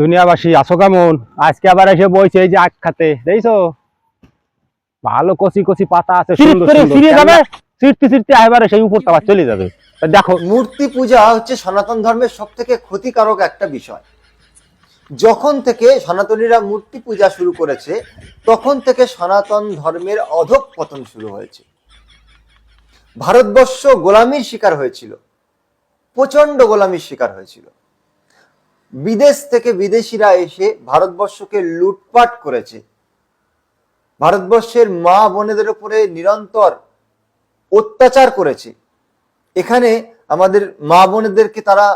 দুনিয়াবাসী আসো কেমন? আজকে আবার এসে বইছে এই যে আখ খাতে দেখছ? ভালো কচি কচি পাতা আছে সিঁড়ি সুন্দর করে সুন্দর। সিঁড়ি যাবে? ছিটতে ছিটতে এবারে সেই উপর আবার চলে যাবে। দেখো মূর্তি পূজা হচ্ছে সনাতন ধর্মের সব থেকে ক্ষতিকারক একটা বিষয়। যখন থেকে সনাতনীরা মূর্তি পূজা শুরু করেছে তখন থেকে সনাতন ধর্মের অধঃপতন শুরু হয়েছে। ভারতবর্ষ গোলামির শিকার হয়েছিল। প্রচণ্ড গোলামির শিকার হয়েছিল। বিদেশ থেকে বিদেশিরা এসে ভারতবর্ষকে লুটপাট করেছে। ভারতবর্ষের মা বোনেদের উপরে নিরন্তর অত্যাচার করেছে। এখানে আমাদের মা বোনেদেরকে তারা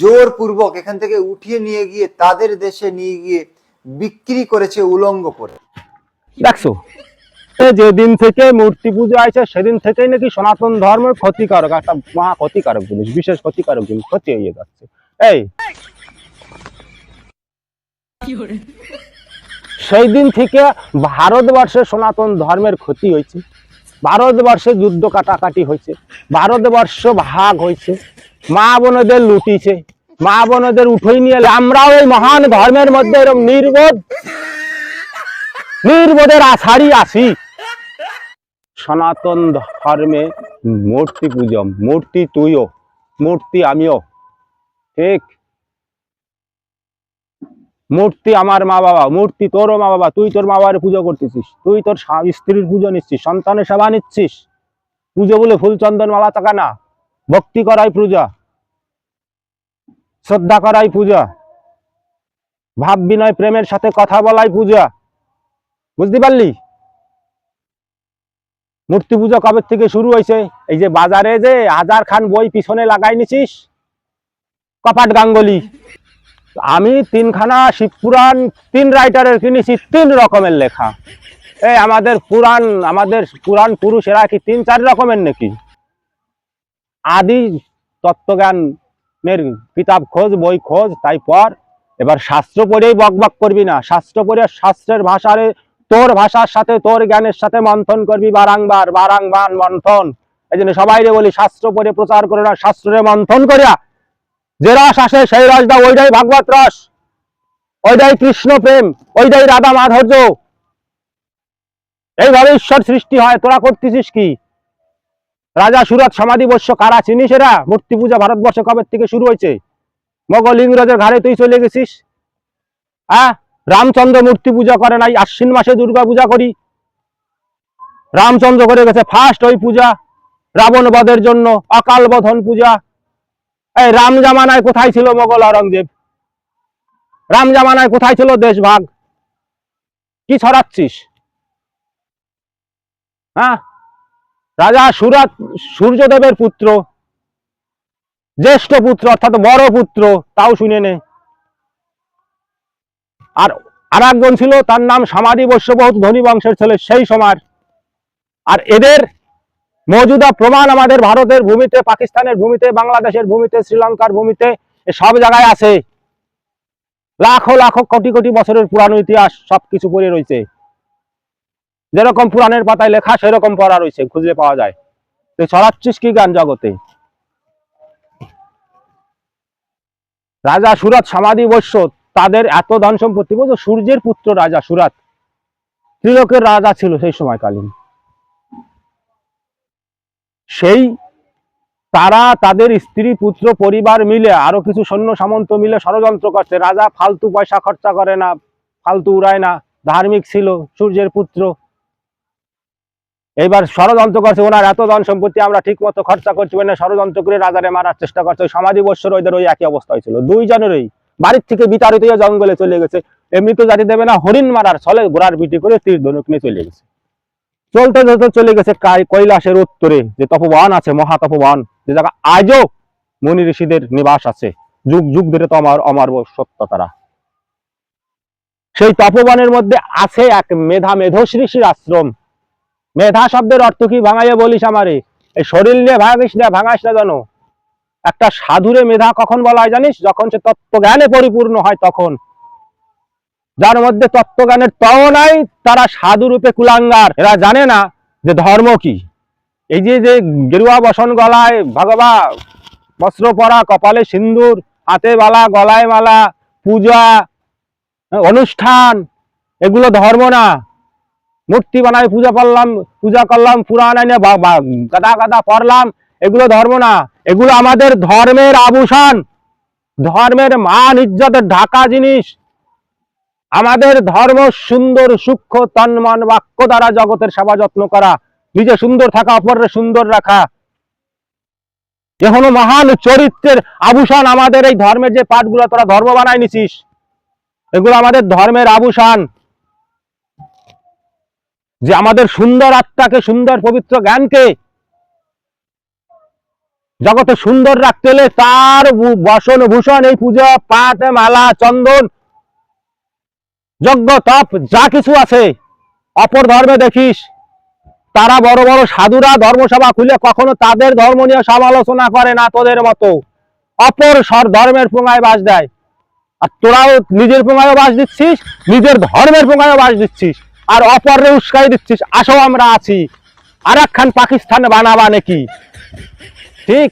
জোরপূর্বক এখান থেকে উঠিয়ে নিয়ে গিয়ে তাদের দেশে নিয়ে গিয়ে বিক্রি করেছে উলঙ্গ করে। দেখছ? যেদিন থেকে মূর্তি পুজো আছে সেদিন থেকেই নাকি সনাতন ধর্মের ক্ষতিকারক, একটা মহা ক্ষতিকারক জিনিস, বিশেষ ক্ষতিকারক জিনিস, ক্ষতি হয়ে যাচ্ছে। এই সেই দিন থেকে ভারতবর্ষে সনাতন ধর্মের ক্ষতি হয়েছে। ভারতবর্ষে যুদ্ধ কাটাকাটি হয়েছে। ভারতবর্ষ ভাগ হয়েছে। মা বোনদের লুটিছে। মা বোনদের উঠেই নিয়ে আমরাও এই মহান ধর্মের মধ্যে এরকম নির্বোধ। নির্বোধের আষাঢ়ি আসি সনাতন ধর্মে মূর্তি পুজো মূর্তি তুইও। মূর্তি আমিও। ঠিক? মূর্তি আমার মা বাবা, মূর্তি তোরও মা বাবা, তুই তোর মা বাবার পুজো করতেছিস, তুই তোর স্ত্রীর পুজো নিচ্ছিস, সন্তানের সেবা নিচ্ছিস। পুজো বলে ফুল চন্দন মালা টাকা না, ভক্তি করাই পূজা, শ্রদ্ধা করাই পূজা, ভাব বিনয় প্রেমের সাথে কথা বলাই পূজা, বুঝতে পারলি? মূর্তি পূজা কবে থেকে শুরু হয়েছে? এই যে বাজারে যে হাজার খান বই পিছনে লাগাই নিছিস, কপাট গাঙ্গুলি। আমি তিনখানা শিব পুরাণ, তিন রাইটারের কিনেছি, তিন রকমের লেখা। এই আমাদের পুরাণ আমাদের পুরাণ পুরুষেরা কি তিন চার রকমের নাকি? আদি তত্ত্বজ্ঞানের কিতাব খোঁজ, বই খোঁজ, তাই পর। এবার শাস্ত্র পড়েই বক করবি না। শাস্ত্র পড়ে শাস্ত্রের ভাষারে, তোর ভাষার সাথে, তোর জ্ঞানের সাথে মন্থন করবি বারাংবার বারাংবার মন্থন। এই জন্য সবাই বলি, শাস্ত্র পড়ে প্রচার করে না শাস্ত্রে মন্থন করিয়া যে রস আসে সেই রস দাও, ওইটাই ভাগবত রস। ওইটাই কৃষ্ণ প্রেম, ওইটাই রাধা মাধুর্য। এইভাবে ঈশ্বর সৃষ্টি হয়, তোরা করতেছিস কি? রাজা, সুরত, সমাধি বস্য কারা চিনিস এরা মূর্তি পূজা ভারতবর্ষে কবে থেকে শুরু হয়েছে? মোগল, ইংরেজের ঘাড়ে তুই চলে গেছিস? হ্যাঁ? রামচন্দ্র মূর্তি পূজা করে নাই, আশ্বিন মাসে দুর্গা পূজা করি। রামচন্দ্র করে গেছে ফার্স্ট ওই পূজা, রাবণ বধের জন্য, অকাল বোধন পূজা। এই রাম জামানায় কোথায় ছিল মোগল অরঙ্গজেব রাম জামানায় কোথায় ছিল দেশভাগ? কি ছড়াচ্ছিস? হ্যাঁ? রাজা সুরত, সূর্যদেবের পুত্র, জ্যেষ্ঠ পুত্র, অর্থাৎ বড় পুত্র, তাও শুনে নে। আর আর একজন ছিল, তার নাম সমাধি বৈশ্য বহুত ধনী বংশের ছেলে, সেই সময়। আর এদের মজুদা প্রমাণ আমাদের ভারতের ভূমিতে, পাকিস্তানের ভূমিতে, বাংলাদেশের ভূমিতে, শ্রীলঙ্কার ভূমিতে সব জায়গায় আছে। লাখো লাখো কোটি কোটি বছরের পুরানো ইতিহাস সবকিছু পড়ে রয়েছে। যেরকম পুরাণের পাতায় লেখা, সেরকম পড়া রয়েছে খুঁজলে পাওয়া যায়। তুই ছড়াচ্ছিস কি গান জগতে? রাজা সুরত, সমাধি বৈশ্য তাদের এত ধন সম্পত্তি বলতো সূর্যের পুত্র রাজা সুরাত। ত্রিলোকের রাজা ছিল সেই সময়কালীন। সেই তারা, তাদের স্ত্রী, পুত্র, পরিবার মিলে, আরও কিছু সৈন্য সামন্ত মিলে ষড়যন্ত্র করছে। রাজা ফালতু পয়সা খরচা করে না, ফালতু উড়ায় না, ধার্মিক ছিল, সূর্যের পুত্র। এইবার ষড়যন্ত্র করছে, ওনার এত ধন সম্পত্তি আমরা ঠিক মতো খরচা করছি না ষড়যন্ত্র করে রাজারে মারার চেষ্টা করছে। ওই সমাধি বৎসর ওদের ওই একই অবস্থা হয়েছিল দুইজনেরই বাড়ির থেকে বিতাড়িত জঙ্গলে চলে গেছে। এমনি তো জাতি দেবে না, হরিণ মারার ছলে ঘোড়ার পিটি করে তীর ধনুক নিয়ে চলে গেছে। চলতে চলতে চলে গেছে কৈলাসের উত্তরে, যে তপবন আছে মহা তপবন যে জায়গা আজও মুনি ঋষিদের নিবাস আছে। যুগ যুগ ধরে তো আমার অমার সত্য তারা। সেই তপবনের মধ্যে আছে এক মেধা মেধস ঋষির আশ্রম। মেধা শব্দের অর্থ কি ভাঙাইয়া বলিস আমারে? এই শরীর নিয়ে ভাঙিস না ভাঙাস না জানো? একটা সাধুরে মেধা কখন বলা হয় জানিস? যখন সে তত্ত্ব জ্ঞানে পরিপূর্ণ হয় তখন। যার মধ্যে তত্ত্বজ্ঞানের তও নাই, তারা সাধু রূপে কুলাঙ্গার। এরা জানে না যে ধর্ম কি। এই যে যে গেরুয়া বসন গলায় ভগবা বস্ত্র পরা, কপালে সিন্দুর, হাতে বালা, গলায় মালা, পূজা অনুষ্ঠান, এগুলো ধর্ম না। মূর্তি বানায় পূজা করলাম পূজা করলাম, পুরাণ বা- গাদা গাদা পড়লাম, এগুলো ধর্ম না। এগুলো আমাদের ধর্মের আভূষণ। ধর্মের মান, ইজ্জতের ঢাকা জিনিস। আমাদের ধর্ম সুন্দর, সূক্ষ্ম, তন্মান, বাক্য দ্বারা জগতের সেবা যত্ন করা, নিজে সুন্দর থাকা অপরের সুন্দর রাখা। এখনও মহান চরিত্রের আভূষণ। আমাদের এই ধর্মের যে পাঠগুলো, তোরা ধর্ম বানাই নিছিস, এগুলো আমাদের ধর্মের আভূষণ। যে আমাদের সুন্দর আত্মাকে, সুন্দর পবিত্র জ্ঞানকে জগতে সুন্দর রাখতে হলে তার বসন, ভূষণ, এই পূজা পাঠ মালা, চন্দন যজ্ঞ, তপ, যা কিছু আছে, অপর ধর্মে দেখিস। তারা বড় বড় সাধুরা ধর্মসভা খুলে কখনো তাদের ধর্ম নিয়ে সমালোচনা করে না তোদের মতো। অপর সর ধর্মের পোঙায় বাস দেয়। আর তোরাও নিজের পোঙায়ও বাস দিচ্ছিস, নিজের ধর্মের পোঙায়ও বাস দিচ্ছিস, আর অপরে উস্কাই দিচ্ছিস। আসো, আমরা আছি। আর একখান পাকিস্তান বানাবা নাকি? ঠিক?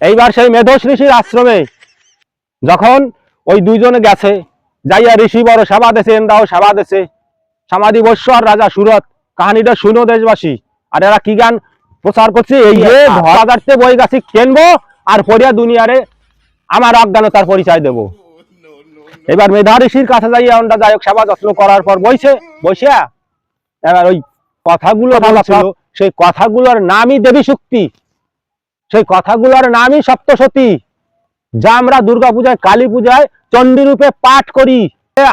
এইবার সেই মেধস ঋষির আশ্রমে যখন ওই দুইজনে গেছে যাইয়া ঋষি বড় সেবা দেছে এন্দাও সেবা দেছে সমাধি বৈশ্য আর রাজা সুরত কাহানিটা শুনো দেশবাসী। আর এরা কি গান প্রচার করছে? এই যে ধরাদার্থে বই গাছি কেনবো? আর পড়িয়া দুনিয়ারে আমার অজ্ঞানতার পরিচয় দেব। এবার মেধা ঋষির কাছে যাইয়া আমরা যাই হোক সেবা যত্ন করার পর বইছে বসিয়া এবার ওই কথাগুলো বলছিল সেই কথাগুলোর নামই দেবী শক্তি। সেই কথাগুলোর নামই সপ্তসতী যা আমরা দুর্গা পূজায় কালী পূজায় চণ্ডী রূপে পাঠ করি।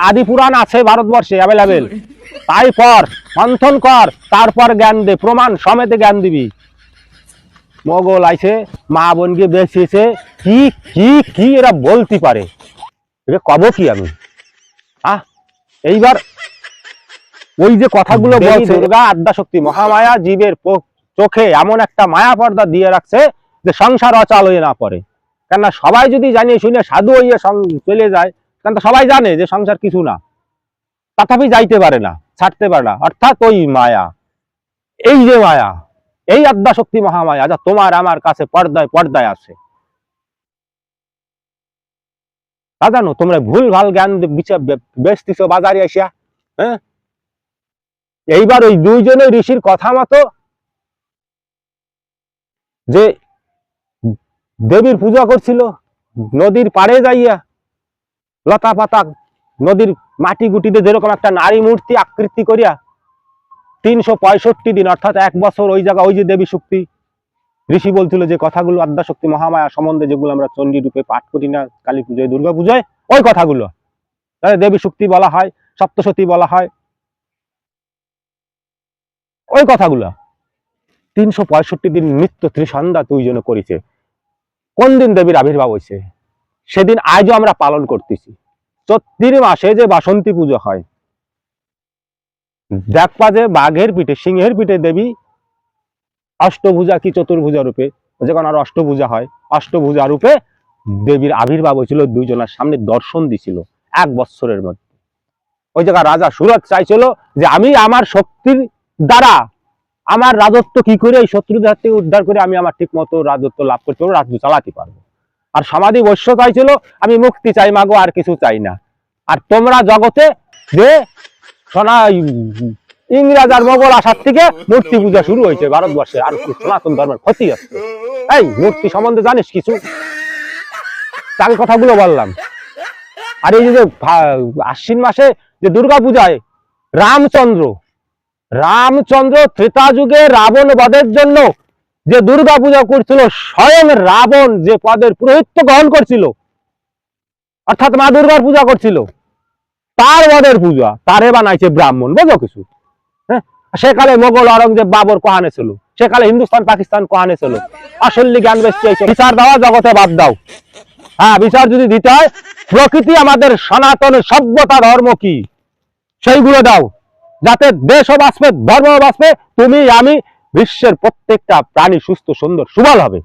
আদি পুরাণ আছে ভারতবর্ষে অ্যাভেলেবেল তাই পর মন্থন কর তারপর জ্ঞান দে প্রমাণ সমেতে জ্ঞান দিবি। মোগল আইছে মা বোনকে বেঁচেছে কি কি কি এরা বলতে পারে? কব কি আমি? আহ এইবার ওই যে কথাগুলো বলছে দুর্গা আদ্যা শক্তি মহামায়া জীবের চোখে এমন একটা মায়া পর্দা দিয়ে রাখছে যে সংসার অচাল হয়ে না পড়ে। কেননা সবাই যদি জানিয়ে শুনে সাধু হইয়া চলে যায় কেন সবাই জানে যে সংসার কিছু না। তথাপি যাইতে পারে না, ছাড়তে পারে না। অর্থাৎ ওই মায়া, এই যে মায়া, এই আদ্যা শক্তি মহামায়া যা তোমার আমার কাছে পর্দায় পর্দায় আছে। তা জানো, তোমরা ভুল ভালো জ্ঞান বেচতিছ বাজারে আসিয়া হ্যাঁ? এইবার ওই দুইজনে ঋষির কথা মতো যে দেবীর পূজা করছিল, নদীর পাড়ে যাইয়া লতা পাতা নদীর মাটি গুটিতে যেরকম একটা নারী মূর্তি আকৃতি করিয়া তিনশো পঁয়ষট্টি দিন, অর্থাৎ এক বছর ওই জায়গা, ওই যে দেবী শক্তি, ঋষি বলছিল যে কথাগুলো আদ্যা শক্তি মহামায়া সম্বন্ধে যেগুলো আমরা চণ্ডী রূপে পাঠ করি না, কালী পুজোয়, দুর্গা পুজোয়, ওই কথাগুলো। তাহলে দেবী শক্তি বলা হয় সপ্তসতী বলা হয়, ওই কথাগুলো। তিনশো পঁয়ষট্টি দিন নিত্য ত্রিসন্ধ্যা দুইজনে করেছে। কোন দিন দেবীর আবির্ভাব হয়েছে সেদিন আজও আমরা পালন করতেছি। চৈত্রির মাসে যে বাসন্তী পুজো হয়, দেখবা যে বাঘের পিঠে, সিংহের পিঠে দেবী অষ্টভুজা কি চতুর্ভুজা রূপে যখন আর অষ্টভুজা হয়, অষ্টভুজা রূপে দেবীর আবির্ভাব হয়েছিল, দুইজনের সামনে দর্শন দিছিল, এক বৎসরের মধ্যে। ওই জায়গা রাজা সুরত চাইছিল যে আমি আমার শক্তির দ্বারা আমার রাজত্ব কি করে, এই শত্রুদের হাত থেকে উদ্ধার করে আমি আমার ঠিক মতো রাজত্ব লাভ করতে পারব, রাজ্য চালাতে পারব। আর সমাধি বৈশ্য চাইছিল আমি মুক্তি চাই মাগো, আর কিছু চাই না। আর তোমরা জগতে যে সোনা ইংরেজ আর মোগল আসার থেকে মূর্তি পূজা শুরু হয়েছে ভারতবর্ষে, আর সনাতন ধর্মের ক্ষতি হচ্ছে। এই মূর্তি সম্বন্ধে জানিস কিছু? তাকে কথাগুলো বললাম। আর এই যে আশ্বিন মাসে যে দুর্গা পূজায় রামচন্দ্র রামচন্দ্র ত্রেতা যুগে রাবণ বধের জন্য যে দুর্গা পূজা করছিল, স্বয়ং রাবণ যে পদের পুরোহিত্য গ্রহণ করছিল, অর্থাৎ মা দুর্গার পূজা করছিল, তার বদের পূজা, তারে বানাইছে ব্রাহ্মণ, বোঝো কিছু? হ্যাঁ? সেকালে মোগল অরঙ্গজেব বাবর কোহানে ছিল, সেকালে হিন্দুস্তান, পাকিস্তান কোহানে ছিল। আসল্লি জ্ঞান বেশি বিচার দেওয়া জগতে বাদ দাও। হ্যাঁ বিচার যদি দিতে হয়, প্রকৃতি আমাদের সনাতন সভ্যতা ধর্ম কি? সেইগুলো দাও। যাতে দেশও বাঁচবে ধর্মও বাঁচবে তুমি আমি বিশ্বের প্রত্যেকটা প্রাণী সুস্থ সুন্দর সুবল হবে।